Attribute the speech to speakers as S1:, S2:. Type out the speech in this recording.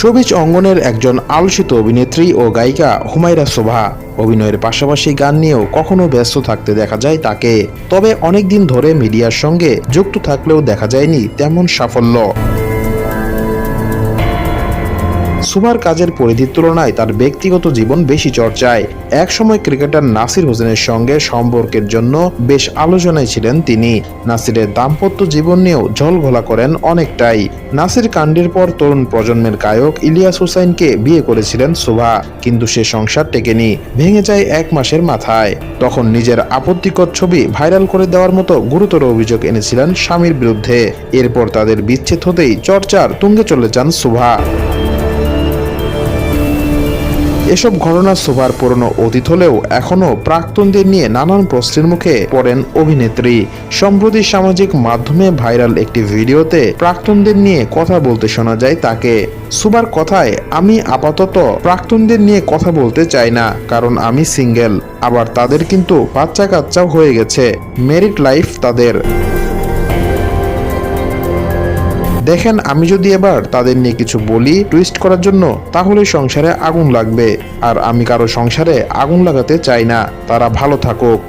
S1: Showbiz অঙ্গনের একজন আলোচিত অভিনেত্রী ও গায়িকা হুমায়রা শোভা অভিনয়ের পাশাপাশি গান নিয়েও কখনো ব্যস্ত থাকতে দেখা যায় তাকে। তবে অনেকদিন ধরে মিডিয়ার সঙ্গে যুক্ত থাকলেও দেখা যায়নি তেমন সাফল্য। সুমার কাজের পরিধির তুলনায় তার ব্যক্তিগত জীবন বেশি চর্চায়। একসময় ক্রিকেটার নাসির হোসেনের সঙ্গে সম্পর্কের জন্য বেশ আলোচনায় ছিলেন তিনি। নাসিরের দাম্পত্য জীবন নিয়েও ঝলঘোলা করেন অনেকটাই। নাসির কাণ্ডের পর তরুণ প্রজন্মের গায়ক ইলিয়াস হুসাইনকে বিয়ে করেছিলেন শোভা, কিন্তু সে সংসার টেকেনি, ভেঙে যায় এক মাসের মাথায়। তখন নিজের আপত্তিকর ছবি ভাইরাল করে দেওয়ার মতো গুরুতর অভিযোগ এনেছিলেন স্বামীর বিরুদ্ধে। এরপর তাদের বিচ্ছেদ হতেই চর্চার তুঙ্গে চলে যান শোভা। এসব ঘটনা শোভার পুরনো অতীত হলেও এখনও প্রাক্তনদের নিয়ে নানান প্রশ্নের মুখে পড়েন অভিনেত্রী। সম্প্রতি সামাজিক মাধ্যমে ভাইরাল একটি ভিডিওতে প্রাক্তনদের নিয়ে কথা বলতে শোনা যায় তাকে। সুবার কথায়, আমি আপাতত প্রাক্তনদের নিয়ে কথা বলতে চাই না, কারণ আমি সিঙ্গেল। আবার তাদের কিন্তু বাচ্চা কাচ্চাও হয়ে গেছে। মেরিট লাইফ তাদের। দেখেন, আমি যদি এবার তাদের নিয়ে কিছু বলি টুইস্ট করার জন্য, তাহলে সংসারে আগুন লাগবে। আর আমি কারও সংসারে আগুন লাগাতে চাই না। তারা ভালো থাকুক।